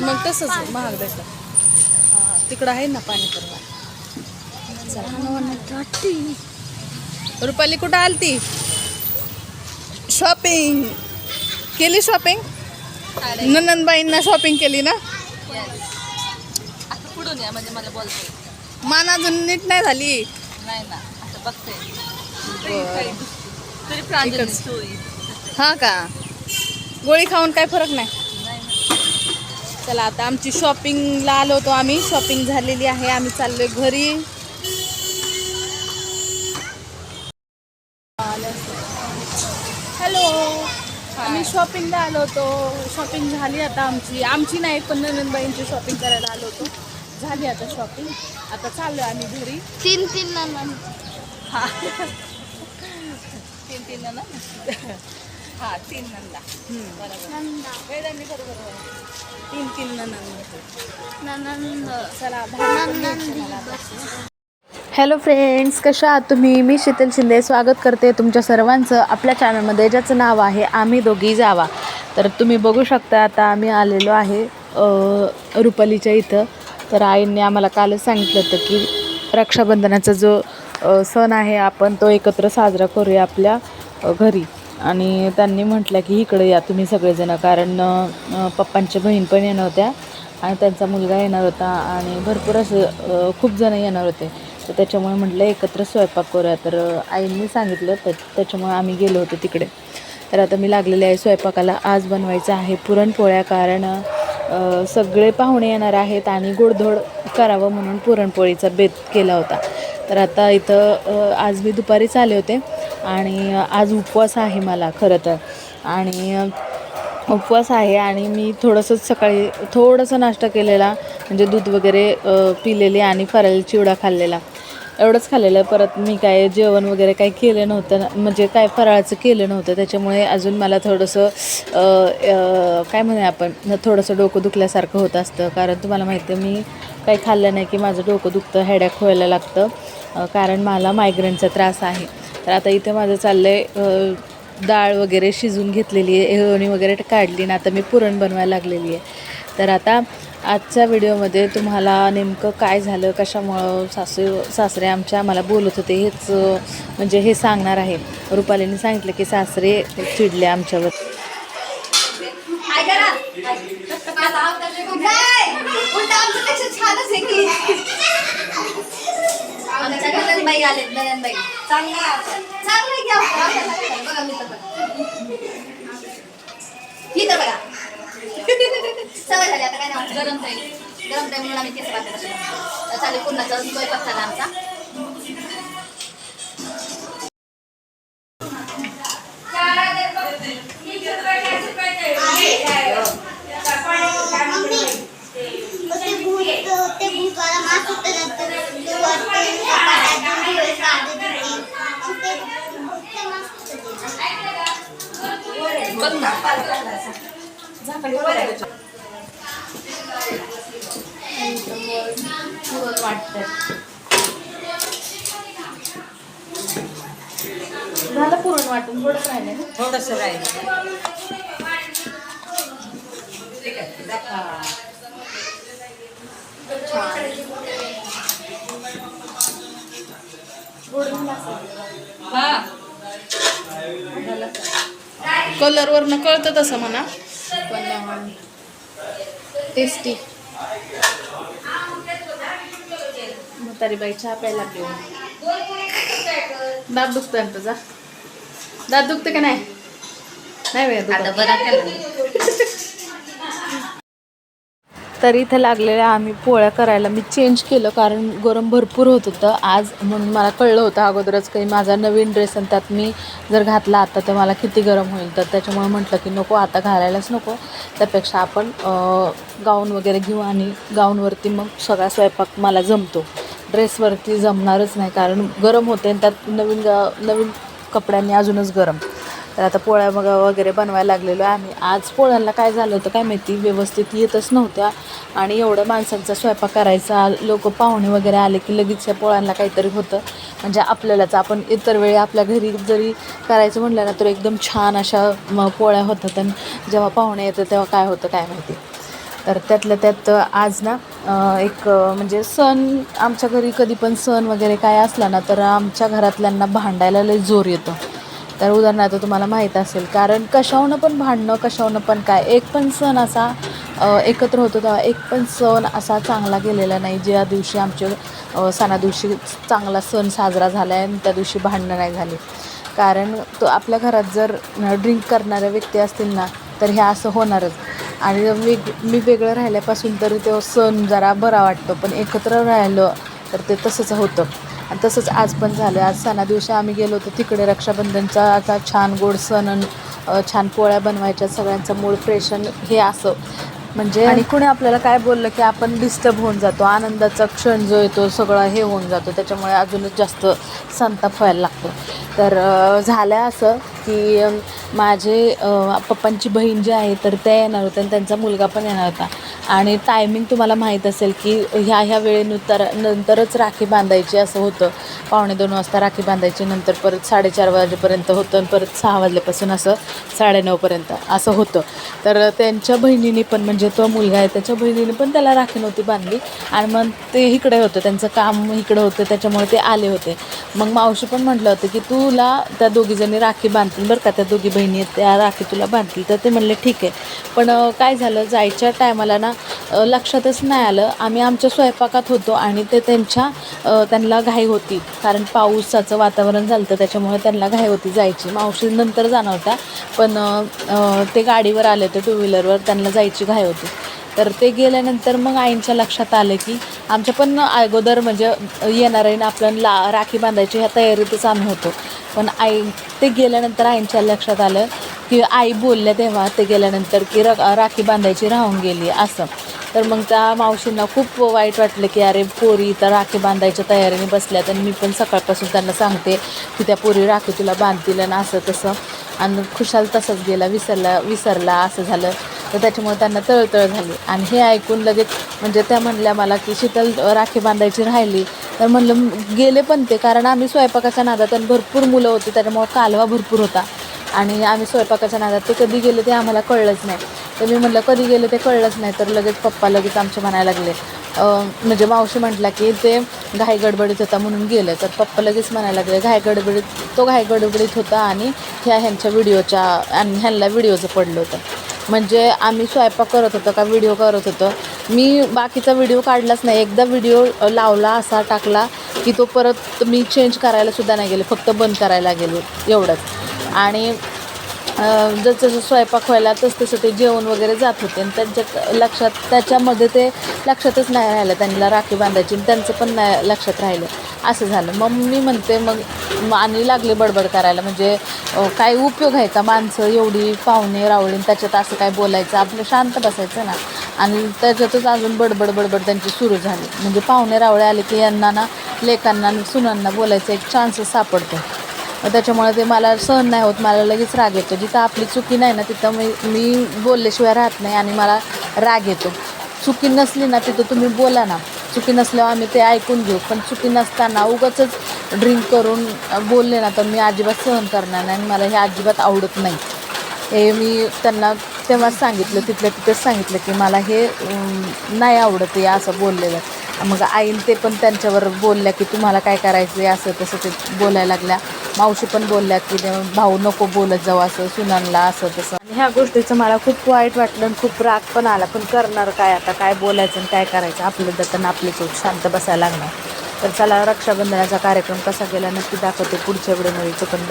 मग तसंच महाग हां तिकडं आहे ना पाणी परवा रुपाली कुठं आलती? शॉपिंग केली शॉपिंग नंदनबाईंना शॉपिंग केली ना? पुढून या म्हणजे मला बोलते मान अजून नीट नाही झाली. नाही ना असं बघते. तरी हा का? गोळी खाऊन काय फरक नाही. चला आता आमची शॉपिंगला आलो होतो आम्ही. शॉपिंग झालेली आहे. आम्ही चाललोय घरी. हॅलो. आम्ही शॉपिंगला आलो होतो. शॉपिंग झाली आता आमची. आमची नाही पण नंदनबाईंची शॉपिंग करायला आलो होतो. झाली आता शॉपिंग. आता चाललोय आम्ही घरी. तीन तीन ना हा. तीन तीन ना हा तीन नंदा. हम्म. बरोबर. वेदांनी बरोबर तीन तीन नंद. चला हॅलो फ्रेंड्स कशा आहात तुम्ही? मी शीतल शिंदे. स्वागत करते तुमच्या सर्वांचं आपल्या चॅनलमध्ये ज्याचं नाव आहे आम्ही दोघी जावा. तर तुम्ही बघू शकता आता आम्ही आलेलो आहे रुपालीच्या इथं. तर आईंनी आम्हाला कालच सांगितलं होतं की रक्षाबंधनाचा जो सण आहे आपण तो एकत्र साजरा करूया आपल्या घरी. आणि त्यांनी म्हटलं की इकडे या तुम्ही सगळेजणं कारण पप्पांच्या बहीण पण येणार होत्या आणि त्यांचा मुलगा येणार होता आणि भरपूर असं खूप जण येणार होते. तर त्याच्यामुळे म्हटलं एकत्र स्वयंपाक करूया. तर आईंनी सांगितलं तर त्याच्यामुळे आम्ही गेलो होतो तिकडे. तर आता मी लागलेले आहे स्वयंपाकाला. आज बनवायचं आहे पुरणपोळ्या कारण सगळे पाहुणे येणार आहेत आणि गोडधोड करावं म्हणून पुरणपोळीचा बेत केला होता. तर आता इथं आज मी दुपारीच आले होते. आणि आज उपवास आहे मला खरं तर. आणि उपवास आहे आणि मी थोडंसंच सकाळी थोडंसं नाश्ता केलेला म्हणजे दूध वगैरे पिलेले आणि फराळी चिवडा खाल्लेला. एवढंच खाल्लेलं. परत मी काय जेवण वगैरे काही केलं नव्हतं म्हणजे काय फराळाचं केलं नव्हतं. त्याच्यामुळे अजून मला थोडंसं काय म्हणूया आपण थोडंसं डोकं दुखल्यासारखं होत असतं. कारण तुम्हाला माहिती आहे मी काही खाल्लं नाही की माझं डोकं दुखतं हेडॅक व्हायला लागतं. कारण मला मायग्रेनचा त्रास आहे. तर आता इथे माझं चाललं आहे डाळ वगैरे शिजून घेतलेली आहे एवणी वगैरे काढली ना आता मी पुरण बनवायला लागलेली आहे. तर आता आजच्या व्हिडिओमध्ये तुम्हाला नेमकं काय झालं कशामुळं सासू सासरे आमच्या आम्हाला बोलत होते हेच म्हणजे हे सांगणार आहे. रुपालीने सांगितलं की सासरे चिडले आमच्यावर. आमच्या नंदनबाई आले चांगला चांगलं घ्या बघा मी तर ही तर बघा. सवय झाली आता काय नाही गरम ताई गरम ताई म्हणून आम्ही केस पाहतो चालेल पुन्हा स्वयंपाक झाला आमचा. झालं पुरण वाटून थोडंच राहिलं ना. थोडस राहील हा. कलरवरनं कळतं तसं म्हणा. पण टेस्टी म्हातारी बाई चहा प्यायला लागली दात दुखतोय ना तुझा दात दुखतं का नाही? नाही वेळ तर इथं लागलेल्या आम्ही पोळ्या करायला मी चेंज केलं कारण गरम भरपूर होत होतं. आज म्हणून मला कळलं होतं अगोदरच काही माझा नवीन ड्रेस आणि त्यात मी जर घातला आता तर मला किती गरम होईल. तर त्याच्यामुळे म्हटलं की नको आता घालायलाच नको. त्यापेक्षा आपण गाऊन वगैरे घेऊ आणि गाऊनवरती मग सगळा स्वयंपाक मला जमतो. ड्रेसवरती जमणारच नाही कारण गरम होते आणि त्यात नवीन ग नवीन कपड्यांनी अजूनच गरम. तर आता पोळ्या मग वगैरे बनवायला लागलेलो आहे आम्ही. आज पोळ्यांना काय झालं होतं काय माहिती? व्यवस्थित येतच नव्हत्या. आणि एवढं माणसांचा स्वयंपाक करायचा. लोक पाहुणे वगैरे आले की लगेच या पोळ्यांना काहीतरी होतं. म्हणजे आपल्यालाच आपण इतर वेळी आपल्या घरी जरी करायचं म्हटलं ना तर एकदम छान अशा पोळ्या होतात. आणि जेव्हा पाहुणे येतं तेव्हा काय होतं काय माहिती? तर त्यातल्या त्यात आज ना एक म्हणजे सण आमच्या घरी कधी पण सण वगैरे काय असला ना तर आमच्या घरातल्यांना भांडायला लय जोर येतो. तर उदाहरणार्थ तुम्हाला माहीत असेल कारण कशावनं पण भांडणं कशावनं पण काय एक पण सण असा एकत्र होतो तेव्हा एक पण सण असा चांगला गेलेला नाही ज्या दिवशी आमच्या सणादिवशी सणा दिवशी चांगला सण साजरा झाला आहे आणि त्या दिवशी भांडणं नाही झाली. कारण तो आपल्या घरात जर ड्रिंक करणाऱ्या व्यक्ती असतील ना तर हे असं होणारच. आणि वेग मी वेगळं राहिल्यापासून तरी तो सण जरा बरा वाटतो पण एकत्र राहिलं तर ते तसंच होतं. आणि तसंच आज पण झालं आज सणा दिवशी आम्ही गेलो होतो तिकडे रक्षाबंधनचा आता छान गोड सण छान पोळ्या बनवायच्या सगळ्यांचं मूळ फ्रेशन हे असं. म्हणजे आणि कुणी आपल्याला काय बोललं की आपण डिस्टर्ब होऊन जातो आनंदाचा क्षण जो येतो सगळं हे होऊन जातो त्याच्यामुळे अजूनच जास्त संताप व्हायला लागतो. तर झालं असं की माझे पप्पांची बहीण जी आहे तर त्या येणार होत्या आणि त्यांचा मुलगा पण येणार होता. आणि टायमिंग तुम्हाला माहीत असेल की ह्या ह्या वेळेनुसार नंतरच राखी बांधायची असं होतं. पावणे दोन वाजता राखी बांधायची नंतर परत साडेचार वाजेपर्यंत होतं आणि परत सहा वाजल्यापासून असं साडेनऊपर्यंत असं होतं. तर त्यांच्या बहिणीने पण म्हणजे तो मुलगा आहे त्याच्या बहिणीने पण त्याला राखी नव्हती बांधली. आणि मग ते इकडे होतं त्यांचं काम इकडं होतं त्याच्यामुळे ते आले होते. मग मावशी पण म्हटलं होतं की तुला त्या दोघीजणी राखी बांधतील बरं का त्या दोघी बहिणी त्या राखी तुला बांधतील. तर ते म्हणले ठीक आहे. पण काय झालं जायच्या टायमाला ना लक्षातच नाही आलं. आम्ही आमच्या स्वयंपाकात होतो आणि ते त्यांच्या त्यांना घाई होती. कारण पावसाचं वातावरण झालं होतं त्याच्यामुळे त्यांना घाई होती जायची. मावशी नंतर जाणार होता पण ते गाडीवर आले होते टू व्हीलरवर त्यांना जायची घाई होती. तर ते गेल्यानंतर मग आईंच्या लक्षात आलं की आमच्या पण अगोदर म्हणजे येणार आहे ना आपल्याला राखी बांधायची ह्या तयारीतच आम्ही होतो. पण आई ते गेल्यानंतर आईंच्या लक्षात आलं की आई बोलल्या तेव्हा ते गेल्यानंतर की र राखी बांधायची राहून गेली असं. तर मग त्या मावशींना खूप वाईट वाटलं की अरे पोरी तर राखी बांधायच्या तयारीने बसल्यात आणि मी पण सकाळपासून त्यांना सांगते की त्या पोरी राखी तुला बांधतील आणि असं तसं. आणि खुशाल तसंच गेला विसरला विसरला असं झालं. तर त्याच्यामुळे त्यांना तळतळ झाली. आणि हे ऐकून लगेच म्हणजे त्या म्हणल्या मला की शीतल राखी बांधायची राहिली. तर म्हणलं गेले पण ते कारण आम्ही स्वयंपाकाच्या नादात आणि भरपूर मुलं होती त्याच्यामुळं कालवा भरपूर होता. आणि आम्ही स्वयंपाकाच्या नादात ते कधी गेले ते आम्हाला कळलंच नाही. तर मी म्हटलं कधी गेले ते कळलंच नाही तर लगेच पप्पा लगेच आमचे म्हणायला लागले. म्हणजे मावशी म्हटला की ते घाई गडबडीत होता म्हणून गेलं. तर पप्पा लगेच म्हणायला लागले घाई गडबडीत तो घाई गडबडीत होता आणि ह्या ह्यांच्या व्हिडिओच्या आणि ह्यांना व्हिडिओचं पडलं होतं. म्हणजे आम्ही स्वयंपाक करत होतो का व्हिडिओ करत होतो मी बाकीचा व्हिडिओ काढलाच नाही. एकदा व्हिडिओ लावला असा टाकला की तो परत मी चेंज करायला सुद्धा नाही गेले. फक्त बंद करायला गेले. एवढंच. आणि जसं जसं स्वयंपाक व्हायला तसं तसं ते जेवण वगैरे जात होते. आणि त्यांच्या लक्षात त्याच्यामध्ये ते लक्षातच नाही राहिलं. त्यांना राखी बांधायची आणि त्यांचं पण नाही लक्षात राहिलं. असं झालं. मग मी म्हणते मग आणि लागले बडबड करायला. म्हणजे काय उपयोग आहे का? माणसं एवढी पाहुणे रावळी आणि त्याच्यात असं काय बोलायचं? आपलं शांत बसायचं ना. आणि त्याच्यातच अजून बडबड बडबड त्यांची सुरू झाली. म्हणजे पाहुणे रावळे आले की यांना ना लेकांना आणि सुनांना बोलायचा एक चान्सच सापडतो. त्याच्यामुळे ते मला सहन नाही होत मला लगेच राग येतो. जिथं आपली चुकी नाही ना तिथं मी मी बोलल्याशिवाय राहत नाही आणि मला राग येतो. चुकी नसली ना तिथं तुम्ही बोला ना. चुकी नसल्यावर आम्ही ते ऐकून घेऊ. पण चुकी नसताना उगाच ड्रिंक करून बोलले ना तर मी अजिबात सहन करणार नाही आणि मला हे अजिबात आवडत नाही. हे मी त्यांना तेव्हाच सांगितलं तिथल्या तिथं सांगितलं की मला हे नाही आवडत आहे असं बोललेलं. मग आईन ते पण त्यांच्यावर बोलल्या की तुम्हाला काय करायचं आहे असं तसं ते बोलायला लागल्या. मावशी पण बोलल्या की भाऊ नको बोलत जाऊ असं सुनांना असं तसं. आणि ह्या गोष्टीचं मला खूप वाईट वाटलं आणि खूप राग पण आला. पण करणार काय आता? काय बोलायचं आणि काय करायचं? आपलं दत्तन आपली चूक शांत बसायला लागणार. तर चला रक्षाबंधनाचा कार्यक्रम कसा गेला नक्की दाखवते पुढच्या व्हिडिओमध्ये तो पण